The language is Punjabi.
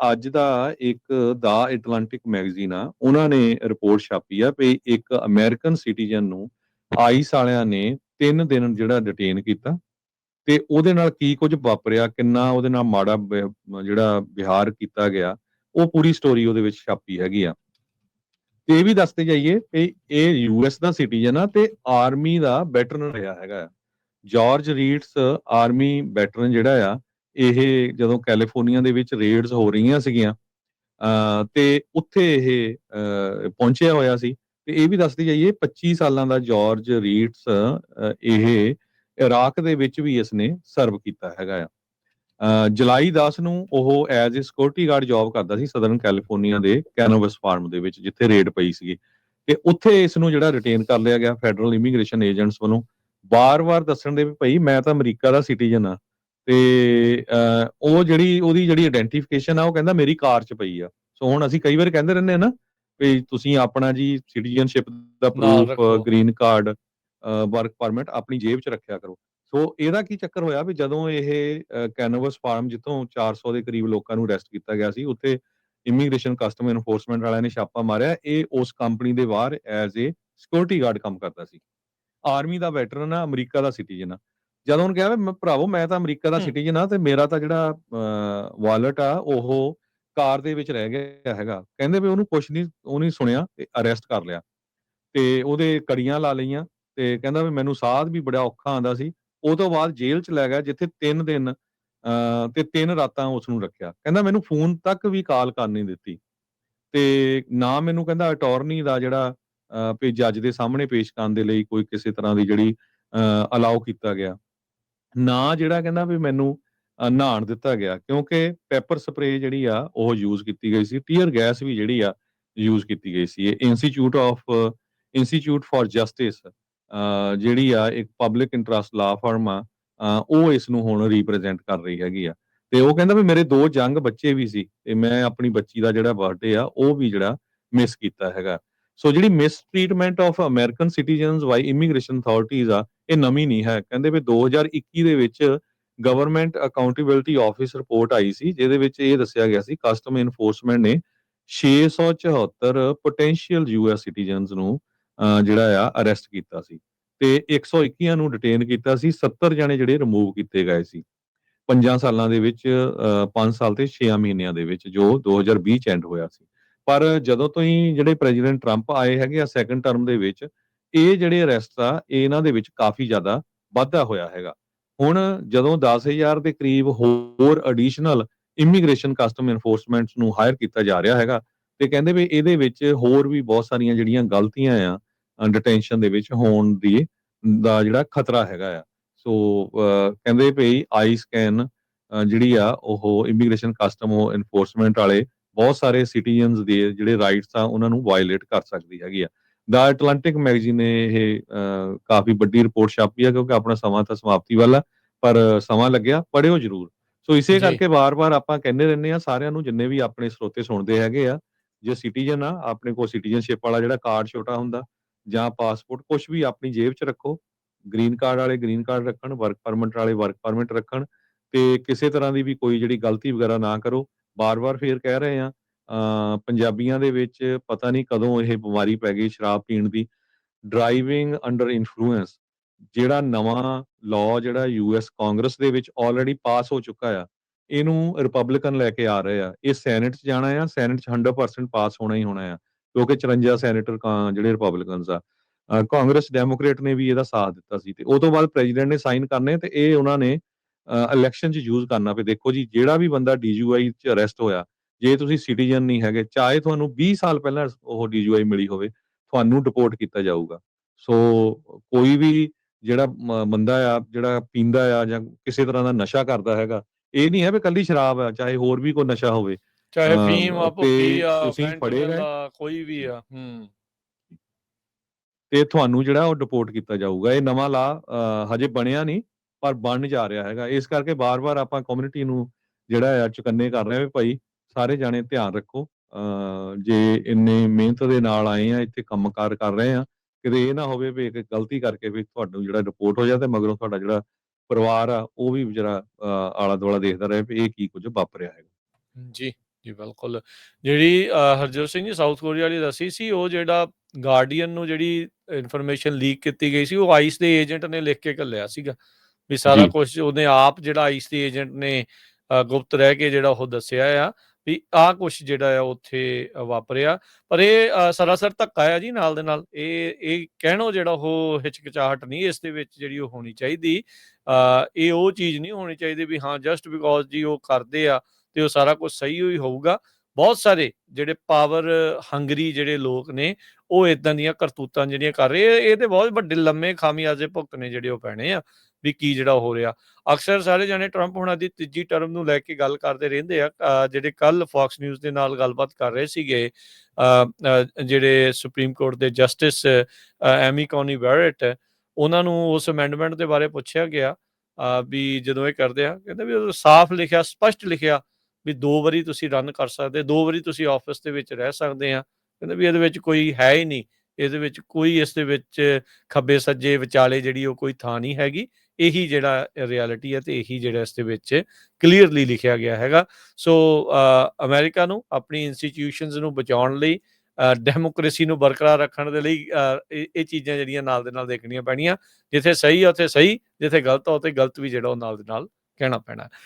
ਅੱਜ ਦਾ ਇੱਕ ਦਾ ਐਟਲਾਂਟਿਕ ਮੈਗਜ਼ੀਨ ਆ, ਉਹਨਾਂ ਨੇ ਰਿਪੋਰਟ ਛਾਪੀ ਆ ਵੀ ਇੱਕ ਅਮਰੀਕਨ ਸਿਟੀਜ਼ਨ ਨੂੰ ਆਈਸ ਵਾਲਿਆਂ ਨੇ 3 ਦਿਨ ਜਿਹੜਾ ਡਿਟੇਨ ਕੀਤਾ ਤੇ ਉਹਦੇ ਨਾਲ ਕੀ ਕੁਝ ਵਾਪਰਿਆ, ਕਿੰਨਾ ਉਹਦੇ ਨਾਲ ਮਾੜਾ ਜਿਹੜਾ ਵਿਹਾਰ ਕੀਤਾ ਗਿਆ, ਉਹ ਪੂਰੀ ਸਟੋਰੀ ਉਹਦੇ ਵਿੱਚ ਛਾਪੀ ਹੈਗੀ ਆ। ਤੇ ਇਹ ਵੀ ਦੱਸਦੇ ਜਾਈਏ ਕਿ ਇਹ ਯੂਐਸ ਦਾ ਸਿਟੀਜ਼ਨ ਆ ਤੇ ਆਰਮੀ ਦਾ ਵੈਟਰਨ ਰਿਹਾ ਹੈਗਾ ਜਾਰਜ ਰੀਡਸ ਆਰਮੀ ਵੈਟਰਨ ਜਿਹੜਾ ਆ ਇਹ ਜਦੋਂ ਕੈਲੀਫੋਰਨੀਆ ਦੇ ਵਿੱਚ ਰੇਡਸ ਹੋ ਰਹੀਆਂ ਸੀਗੀਆਂ ਅ ਤੇ ਉੱਥੇ ਇਹ ਪਹੁੰਚਿਆ ਹੋਇਆ ਸੀ, ਤੇ ਇਹ ਵੀ ਦੱਸਦੀ ਜਾਈਏ 25 ਸਾਲਾਂ ਦਾ ਜਾਰਜ ਰੀਡਸ ਇਹ ਇਰਾਕ ਦੇ ਵਿੱਚ ਵੀ ਇਸਨੇ ਸਰਵ ਕੀਤਾ ਹੈਗਾ ਆ। ਜੁਲਾਈ 10 ਨੂੰ ਉਹ as a security guard job ਕਰਦਾ ਸੀ ਸਦਰਨ ਕੈਲੀਫੋਰਨੀਆ ਦੇ ਕੈਨੋਵਸ ਫਾਰਮ ਦੇ ਵਿੱਚ, ਜਿੱਥੇ ਰੇਡ ਪਈ ਸੀਗੀ। ਤੇ ਉੱਥੇ ਇਸ ਨੂੰ ਜਿਹੜਾ ਰਿਟੇਨ ਕਰ ਲਿਆ ਗਿਆ ਫੈਡਰਲ ਇਮੀਗ੍ਰੇਸ਼ਨ ਏਜੰਟਸ ਵੱਲੋਂ। ਬਾਰ-ਬਾਰ ਦੱਸਣ ਦੇ ਵੀ ਭਾਈ ਮੈਂ ਤਾਂ ਅਮਰੀਕਾ ਦਾ ਸਿਟੀਜ਼ਨ ਆ। ਤੇ ਉਹ ਜਿਹੜੀ ਉਹਦੀ ਜਿਹੜੀ ਆਇਡੈਂਟੀਫਿਕੇਸ਼ਨ ਆ ਉਹ ਕਹਿੰਦਾ ਮੇਰੀ ਕਾਰ 'ਚ ਪਈ ਆ। ਸੋ ਹੁਣ ਅਸੀਂ ਕਈ ਵਾਰ ਕਹਿੰਦੇ ਰਹਿੰਦੇ ਆ ਨਾ ਵੀ ਤੁਸੀਂ ਆਪਣਾ ਜੀ ਸਿਟੀਜ਼ਨਸ਼ਿਪ ਦਾ proof. Green card work permit ਆਪਣੀ ਜੇਬ 'ਚ ਰੱਖਿਆ ਕਰੋ। ਸੋ ਇਹਦਾ ਕੀ ਚੱਕਰ ਹੋਇਆ ਵੀ ਜਦੋਂ ਇਹ ਕੈਨਵਸ ਫਾਰਮ ਜਿੱਥੋਂ 400 ਦੇ ਕਰੀਬ ਲੋਕਾਂ ਨੂੰ ਅਰੈਸਟ ਕੀਤਾ ਗਿਆ ਸੀ ਉੱਥੇ ਇਮੀਗ੍ਰੇਸ਼ਨ ਕਸਟਮ ਐਨਫੋਰਸਮੈਂਟ ਵਾਲਿਆਂ ਨੇ ਛਾਪਾ ਮਾਰਿਆ। ਇਹ ਉਸ ਕੰਪਨੀ ਦੇ ਬਾਹਰ ਐਜ਼ ਏ ਸਿਕਿਉਰਿਟੀ ਗਾਰਡ ਕੰਮ ਕਰਦਾ ਸੀ। ਆਰਮੀ ਦਾ ਵੈਟਰਨ ਆ ਅਮਰੀਕਾ ਦਾ ਸਿਟੀਜ਼ਨ ਆ। ਜਦੋਂ ਉਹਨੇ ਕਿਹਾ ਵੀ ਮੈਂ ਭਰਾਵੋ ਮੈਂ ਤਾਂ ਅਮਰੀਕਾ ਦਾ। ਸਿਟੀਜ਼ਨ ਆ ਤੇ ਮੇਰਾ ਤਾਂ ਜਿਹੜਾ ਵਾਲਟ ਆ ਉਹ ਕਾਰ ਦੇ ਵਿੱਚ ਰਹਿ ਗਿਆ ਹੈਗਾ। ਕਹਿੰਦੇ ਵੀ ਉਹਨੂੰ ਕੁਛ ਨਹੀਂ ਉਹਨੇ ਸੁਣਿਆ ਤੇ ਅਰੈਸਟ ਕਰ ਲਿਆ। ਤੇ ਉਹਦੇ ਕੜੀਆਂ ਲਾ ਲਈਆਂ ਤੇ ਕਹਿੰਦਾ ਵੀ ਮੈਨੂੰ ਸਾਹ ਵੀ ਬੜਾ ਔਖਾ ਆਂਦਾ ਸੀ। ਉਹ ਤੋਂ ਬਾਅਦ ਜੇਲ੍ਹ ਚ ਲੈ ਗਿਆ ਜਿੱਥੇ 3 ਦਿਨ ਤੇ 3 ਰਾਤਾਂ ਉਸ ਨੂੰ ਰੱਖਿਆ। ਕਹਿੰਦਾ ਮੈਨੂੰ ਫੋਨ ਤੱਕ ਵੀ ਕਾਲ ਕਰ ਨਹੀਂ ਦਿੱਤੀ। ਤੇ ਨਾ ਮੈਨੂੰ ਕਹਿੰਦਾ ਅਟਾਰਨੀ ਦਾ ਜਿਹੜਾ ਵੀ ਜੱਜ ਦੇ ਸਾਹਮਣੇ ਪੇਸ਼ ਕਰਨ ਦੇ ਲਈ ਕੋਈ ਕਿਸੇ ਤਰ੍ਹਾਂ ਦੀ ਜਿਹੜੀ ਅਲਾਉ ਕੀਤਾ ਗਿਆ। ਨਾ ਜਿਹੜਾ ਕਹਿੰਦਾ ਵੀ ਮੈਨੂੰ ਅ, ਨਹਾਣ ਦਿੱਤਾ ਗਿਆ ਕਿਉਂਕਿ ਪੈਪਰ ਸਪਰੇ ਜਿਹੜੀ ਆ ਉਹ ਯੂਜ਼ ਕੀਤੀ ਗਈ ਸੀ ਟੀਅਰ ਗੈਸ ਵੀ ਜਿਹੜੀ ਆ ਯੂਜ਼ ਕੀਤੀ ਗਈ ਸੀ। ਇਹ institute of institute for justice ਜਿਹੜੀ ਆ ਇੱਕ ਪਬਲਿਕ ਇੰਟਰਸਟ ਲਾ ਫਰਮ ਆ ਅ, ਉਹ ਇਸ ਨੂੰ ਹੁਣ ਰਿਪਰੈਜ਼ੈਂਟ ਕਰ ਰਹੀ ਹੈਗੀ ਆ। ਤੇ ਉਹ ਕਹਿੰਦਾ ਵੀ ਮੇਰੇ ਦੋ ਜੰਗ ਬੱਚੇ ਵੀ ਸੀ ਤੇ ਮੈਂ ਆਪਣੀ ਬੱਚੀ ਦਾ ਜਿਹੜਾ ਬਰਥਡੇ ਆ ਉਹ ਵੀ ਜਿਹੜਾ ਮਿਸ ਕੀਤਾ ਹੈਗਾ। ਸੋ ਜਿਹੜੀ mistreatment of American citizens by immigration authorities ਆ, ਇਹ ਨਵੀਂ ਨਹੀਂ ਹੈ। ਕਹਿੰਦੇ ਵੀ 2021 ਦੇ ਵਿੱਚ ਗਵਰਨਮੈਂਟ ਅਕਾਊਂਟੇਬਿਲਟੀ ਆਫਿਸ ਰਿਪੋਰਟ ਆਈ ਸੀ, ਜਿਹਦੇ ਵਿੱਚ ਇਹ ਦੱਸਿਆ ਗਿਆ ਸੀ ਕਸਟਮ ਇਨਫੋਰਸਮੈਂਟ ਨੇ 674 ਪੋਟੈਂਸ਼ੀਅਲ ਯੂਐਸ ਸਿਟੀਜ਼ਨਸ ਨੂੰ ਜਿਹੜਾ ਆ ਅਰੈਸਟ ਕੀਤਾ ਸੀ। ਤੇ 121 ਨੂੰ ਡਿਟੇਨ ਕੀਤਾ ਸੀ 70 ਜਣੇ ਜਿਹੜੇ ਰਿਮੂਵ ਕੀਤੇ ਗਏ ਸੀ। 5 ਸਾਲਾਂ ਦੇ ਵਿੱਚ 5 ਸਾਲ ਤੇ 6 ਮਹੀਨਿਆਂ ਦੇ ਵਿੱਚ ਜੋ 2020 ਚ ਐਂਡ ਹੋਇਆ ਸੀ। ਪਰ ਜਦੋਂ ਤੋਂ ਹੀ ਜਿਹੜੇ ਪ੍ਰੈਜ਼ੀਡੈਂਟ ਟਰੰਪ ਆਏ ਹੈਗੇ ਆ ਸੈਕੰਡ ਟਰਮ ਦੇ ਵਿੱਚ, ਇਹ ਜਿਹੜੇ ਅਰੈਸਟ ਆ ਇਹਨਾਂ ਦੇ ਵਿੱਚ ਕਾਫੀ ਜ਼ਿਆਦਾ ਵਾਧਾ ਹੋਇਆ ਹੈਗਾ। ਹੁਣ ਜਦੋਂ 10000 ਦੇ ਕਰੀਬ ਹੋਰ ਐਡੀਸ਼ਨਲ ਇਮੀਗ੍ਰੇਸ਼ਨ ਕਸਟਮ ਐਨਫੋਰਸਮੈਂਟਸ ਨੂੰ ਹਾਇਰ ਕੀਤਾ ਜਾ ਰਿਹਾ ਹੈਗਾ ਤੇ ਕਹਿੰਦੇ ਵੀ ਇਹਦੇ ਵਿੱਚ ਹੋਰ ਵੀ ਬਹੁਤ ਸਾਰੀਆਂ ਜਿਹੜੀਆਂ ਗਲਤੀਆਂ ਆ ਡਿਟੈਂਸ਼ਨ ਦੇ ਵਿੱਚ ਹੋਣ ਦੀ ਦਾ ਜਿਹੜਾ ਖਤਰਾ ਹੈਗਾ ਆ। ਸੋ ਕਹਿੰਦੇ ਵੀ ਆਈ ਸਕੈਨ ਜਿਹੜੀ ਆ ਉਹ ਇਮੀਗ੍ਰੇਸ਼ਨ ਕਸਟਮ ਐਨਫੋਰਸਮੈਂਟ ਵਾਲੇ ਬਹੁਤ ਸਾਰੇ ਸਿਟੀਜ਼ਨਸ ਦੇ ਜਿਹੜੇ ਰਾਈਟਸ ਆ ਉਹਨਾਂ ਨੂੰ ਵਾਇਲੇਟ ਕਰ ਸਕਦੀ ਹੈਗੀ ਆ ਦਾ ਐਟਲਾਂਟਿਕ ਮੈਗਜ਼ੀਨ ਨੇ ਇਹ ਕਾਫੀ ਵੱਡੀ ਰਿਪੋਰਟ ਛਾਪੀ ਆ ਕਿਉਂਕਿ ਆਪਣਾ ਸਮਾਂ ਤਾਂ ਸਮਾਪਤੀ ਵਾਲਾ ਪਰ ਸਮਾਂ ਲੱਗਿਆ ਪੜਿਓ ਜਰੂਰ ਸੋ ਇਸੇ। ਕਰਕੇ ਵਾਰ-ਵਾਰ ਆਪਾਂ ਕਹਿੰਦੇ ਰਹਿੰਦੇ ਆ ਸਾਰਿਆਂ ਨੂੰ ਜਿੰਨੇ ਵੀ ਆਪਣੇ ਸਰੋਤੇ ਸੁਣਦੇ ਹੈਗੇ ਆ ਜੇ ਸਿਟੀਜ਼ਨ ਆ ਆਪਣੇ ਕੋਲ ਸਿਟੀਜ਼ਨਸ਼ਿਪ ਵਾਲਾ ਜਿਹੜਾ ਕਾਰਡ ਛੋਟਾ ਹੁੰਦਾ ਜਾਂ ਪਾਸਪੋਰਟ ਕੁਝ ਵੀ ਆਪਣੀ ਜੇਬ 'ਚ ਰੱਖੋ ਗ੍ਰੀਨ ਕਾਰਡ ਵਾਲੇ ਗ੍ਰੀਨ ਕਾਰਡ ਰੱਖਣ ਵਰਕ ਪਰਮਿਟ ਵਾਲੇ ਵਰਕ ਪਰਮਿਟ ਰੱਖਣ ਤੇ ਕਿਸੇ ਤਰ੍ਹਾਂ ਦੀ ਵੀ ਕੋਈ ਜਿਹੜੀ ਗਲਤੀ ਵਗੈਰਾ ਨਾ ਕਰੋ ਬਾਰ-ਬਾਰ ਫੇਰ ਕਹਿ ਰਹੇ ਆ ਪੰਜਾਬੀਆਂ ਦੇ ਵਿੱਚ ਪਤਾ ਨਹੀਂ ਕਦੋਂ ਇਹ ਬਿਮਾਰੀ ਪੈ ਗਈ ਸ਼ਰਾਬ ਪੀਣ ਦੀ। ਡਰਾਈਵਿੰਗ ਅੰਡਰ ਇਨਫਲੂਐਂਸ ਜਿਹੜਾ ਨਵਾਂ ਲਾਅ ਜਿਹੜਾ ਯੂਐਸ ਕਾਂਗਰਸ ਦੇ ਵਿੱਚ ਆਲਰੇਡੀ ਪਾਸ ਹੋ ਚੁੱਕਾ ਆ, ਇਹਨੂੰ ਰਿਪਬਲਿਕਨ ਲੈ ਕੇ ਆ ਰਹੇ ਆ। ਇਹ ਸੈਨੇਟ 'ਚ ਜਾਣਾ ਆ ਸੈਨੇਟ 'ਚ 100% ਪਾਸ ਹੋਣਾ ਹੀ ਹੋਣਾ ਆ, ਕਿਉਂਕਿ 54 ਸੈਨੇਟਰ ਜਿਹੜੇ ਰਿਪਬਲਿਕਨਸ ਆ। ਕਾਂਗਰਸ ਡੈਮੋਕ੍ਰੇਟ ਨੇ ਵੀ ਇਹਦਾ ਸਾਥ ਦਿੱਤਾ ਸੀ ਤੇ ਉਹ ਤੋਂ ਬਾਅਦ ਪ੍ਰੈਜ਼ੀਡੈਂਟ ਨੇ ਸਾਈਨ ਕਰਨੇ ਤੇ ਇਹ ਉਹਨਾਂ ਨੇ ਇਲੈਕਸ਼ਨ 'ਚ ਯੂਜ਼ ਕਰਨਾ ਵੀ ਦੇਖੋ ਜੀ ਜਿਹੜਾ ਵੀ ਬੰਦਾ ਡੀਯੂਆਈ 'ਚ ਅਰੈਸਟ ਹੋਇਆ ਜੇ ਤੁਸੀਂ ਸਿਟੀਜ਼ਨ ਨਹੀਂ ਹੈਗੇ ਚਾਹੇ ਤੁਹਾਨੂੰ 20 ਸਾਲ ਪਹਿਲਾਂ ਉਹ ਡੀਯੂਆਈ ਮਿਲੀ ਹੋਵੇ ਤੁਹਾਨੂੰ ਡਿਪੋਰਟ ਕੀਤਾ ਜਾਊਗਾ। ਸੋ ਕੋਈ ਵੀ ਜਿਹੜਾ ਬੰਦਾ ਆ ਜਿਹੜਾ ਪੀਂਦਾ ਆ ਜਾਂ ਕਿਸੇ ਤਰ੍ਹਾਂ ਦਾ ਨਸ਼ਾ ਕਰਦਾ ਹੈਗਾ ਇਹ ਨਹੀਂ ਹੈ ਵੀ ਕੱਲੀ ਸ਼ਰਾਬ ਆ ਚਾਹੇ ਹੋਰ ਵੀ ਕੋਈ ਨਸ਼ਾ ਹੋਵੇ। ਚਾਹੇ ਫੀਮ ਆ ਭੁੱਕੀ ਆ ਤੁਸੀਂ ਫੜੇ ਗਏ। ਕੋਈ ਵੀ ਆ ਹੂੰ। ਤੇ ਤੁਹਾਨੂੰ ਜਿਹੜਾ ਉਹ ਡਿਪੋਰਟ ਕੀਤਾ ਜਾਊਗਾ ਇਹ ਨਵਾਂ ਲਾ ਹਜੇ ਬਣਿਆ ਨਹੀਂ। ਪਰ ਬਣ ਜਾ ਰਿਹਾ ਹੈਗਾ। ਇਸ ਕਰਕੇ ਬਾਰ-ਬਾਰ ਆਪਾਂ ਕਮਿਊਨਿਟੀ ਨੂੰ ਜਿਹੜਾ ਆ ਚੁਕੰਨੇ ਕਰ ਰਹੇ ਆ ਵੀ ਭਾਈ ਸਾਰੇ ਜਾਣੇ ਧਿਆਨ ਰੱਖੋ। ਜੇ ਇੰਨੇ ਮਿਹਨਤ ਦੇ ਨਾਲ ਆਏ ਆ, ਇੱਥੇ ਕੰਮਕਾਰ ਕਰ ਰਹੇ ਆ, ਕਿਤੇ ਇਹ ਨਾ ਹੋਵੇ ਵੀ ਇੱਕ ਗਲਤੀ ਕਰਕੇ ਵੀ ਤੁਹਾਨੂੰ ਜਿਹੜਾ ਰਿਪੋਰਟ ਹੋ ਜਾ ਤੇ ਮਗਰੋਂ ਤੁਹਾਡਾ ਜਿਹੜਾ ਪਰਿਵਾਰ ਆ, ਉਹ ਵੀ ਜਿਹੜਾ ਆਲਾ ਦੁਆਲਾ ਦੇਖਦਾ ਰਹੇ ਵੀ ਇਹ ਕੀ ਕੁਝ ਵਾਪਰਿਆ ਹੈਗਾ। ਜੀ ਜੀ ਬਿਲਕੁਲ। ਜਿਹੜੀ ਹਰਜੋਤ ਸਿੰਘ ਜੀ ਸਾਊਥ ਕੋਰੀਆ ਵਾਲੀ ਦੱਸੀ ਸੀ, ਉਹ ਜਿਹੜਾ ਗਾਰਡੀਅਨ ਨੂੰ ਜਿਹੜੀ ਇਨਫੋਰਮੇਸ਼ਨ ਲੀਕ ਕੀਤੀ ਗਈ ਸੀ, ਉਹ ਆਈਸ ਦੇ ਏਜੰਟ ਨੇ ਲਿਖ ਕੇ ਘੱਲਿਆ ਸੀਗਾ। ਵੀ ਸਾਰਾ। ਕੁਝ ਉਹਨੇ ਆਪ ਜਿਹੜਾ ਆਈਸ ਦੇ ਏਜੰਟ ਨੇ ਗੁਪਤ ਰਹਿ ਕੇ ਜਿਹੜਾ ਉਹ ਦੱਸਿਆ ਆ ਵੀ ਆਹ ਕੁਝ ਜਿਹੜਾ ਆ ਉੱਥੇ ਵਾਪਰਿਆ। ਪਰ ਇਹ ਸਰਾਸਰ ਧੱਕਾ ਆ ਜੀ ਨਾਲ ਦੇ ਨਾਲ। ਇਹ ਇਹ ਕਹਿਣੋ ਜਿਹੜਾ ਉਹ ਹਿਚਕਿਚਾਹਟ ਨਹੀਂ ਇਸ ਦੇ ਵਿੱਚ ਜਿਹੜੀ ਉਹ ਹੋਣੀ ਚਾਹੀਦੀ। ਇਹ ਉਹ ਚੀਜ਼ ਨਹੀਂ ਹੋਣੀ ਚਾਹੀਦੀ ਵੀ ਹਾਂ ਜਸਟ ਬਿਕੋਜ਼ ਜੀ ਉਹ ਕਰਦੇ ਆ ਤੇ ਉਹ ਸਾਰਾ ਕੁਝ ਸਹੀ ਹੋਈ ਹੋਊਗਾ। ਬਹੁਤ ਸਾਰੇ ਜਿਹੜੇ ਪਾਵਰ ਹੰਗਰੀ ਜਿਹੜੇ ਲੋਕ ਨੇ, ਉਹ ਇਦਾਂ ਦੀਆਂ ਕਰਤੂਤਾਂ ਜਿਹੜੀਆਂ ਕਰ ਰਹੇ ਇਹ- ਇਹਦੇ ਬਹੁਤ ਵੱਡੇ ਲੰਮੇ ਖਾਮਿਆਜ਼ੇ ਭੁਗਤਣੇ ਜਿਹੜੇ ਉਹ ਪੈਣੇ ਆ, ਵੀ ਕੀ ਜਿਹੜਾ ਹੋ ਰਿਹਾ। ਅਕਸਰ ਸਾਰੇ ਜਾਣੇ ਟਰੰਪ ਹੁਣਾਂ ਦੀ ਤੀਜੀ ਟਰਮ ਨੂੰ ਲੈ ਕੇ ਗੱਲ ਕਰਦੇ ਰਹਿੰਦੇ ਆ ਜਿਹੜੇ ਕੱਲ ਫੌਕਸ ਨਿਊਜ਼ ਦੇ ਨਾਲ ਗੱਲਬਾਤ ਕਰ ਰਹੇ ਸੀਗੇ ਜਿਹੜੇ ਸੁਪਰੀਮ ਕੋਰਟ ਦੇ ਜਸਟਿਸ ਐਮੀ ਕੌਨੀ ਬੈਰਟ ਉਹਨਾਂ ਨੂੰ ਉਸ ਅਮੈਂਡਮੈਂਟ ਦੇ ਬਾਰੇ ਪੁੱਛਿਆ ਗਿਆ ਵੀ ਜਦੋਂ ਇਹ ਕਰਦੇ ਆ, ਕਹਿੰਦੇ ਵੀ ਉਹ ਸਾਫ਼ ਲਿਖਿਆ, ਸਪਸ਼ਟ ਲਿਖਿਆ ਵੀ ਦੋ ਵਾਰੀ ਤੁਸੀਂ ਰਨ ਕਰ ਸਕਦੇ ਦੋ ਵਾਰੀ ਤੁਸੀਂ ਆਫਿਸ ਦੇ ਵਿੱਚ ਰਹਿ ਸਕਦੇ ਆ ਕਹਿੰਦੇ ਵੀ ਇਹਦੇ ਵਿੱਚ ਕੋਈ ਹੈ ਹੀ ਨਹੀਂ। ਇਹਦੇ ਵਿੱਚ ਕੋਈ ਇਸ ਦੇ ਵਿੱਚ ਖੱਬੇ ਸੱਜੇ ਵਿਚਾਲੇ ਜਿਹੜੀ ਉਹ ਕੋਈ ਥਾਂ ਨਹੀਂ ਹੈਗੀ। ਇਹੀ ਜਿਹੜਾ ਰਿਐਲਿਟੀ ਹੈ ਤੇ ਇਹੀ ਜਿਹੜਾ ਇਸ ਦੇ ਵਿੱਚ ਕਲੀਅਰਲੀ ਲਿਖਿਆ ਗਿਆ ਹੈਗਾ। ਸੋ ਅ, ਅਮਰੀਕਾ ਨੂੰ ਆਪਣੀ ਇੰਸਟੀਟਿਊਸ਼ਨਸ ਨੂੰ ਬਚਾਉਣ ਲਈ ਡੈਮੋਕ੍ਰੇਸੀ ਨੂੰ ਬਰਕਰਾਰ ਰੱਖਣ ਦੇ ਲਈ ਇਹ ਇਹ ਚੀਜ਼ਾਂ ਜਿਹੜੀਆਂ ਨਾਲ ਦੇ ਨਾਲ ਦੇਖਣੀਆਂ ਪੈਣੀਆਂ। ਜਿੱਥੇ ਸਹੀ ਆ ਉੱਥੇ ਸਹੀ। ਜਿੱਥੇ ਗਲਤ ਆ ਉੱਥੇ ਗਲਤ ਵੀ ਜਿਹੜਾ ਉਹ ਨਾਲ ਦੇ ਨਾਲ ਕਹਿਣਾ ਪੈਣਾ।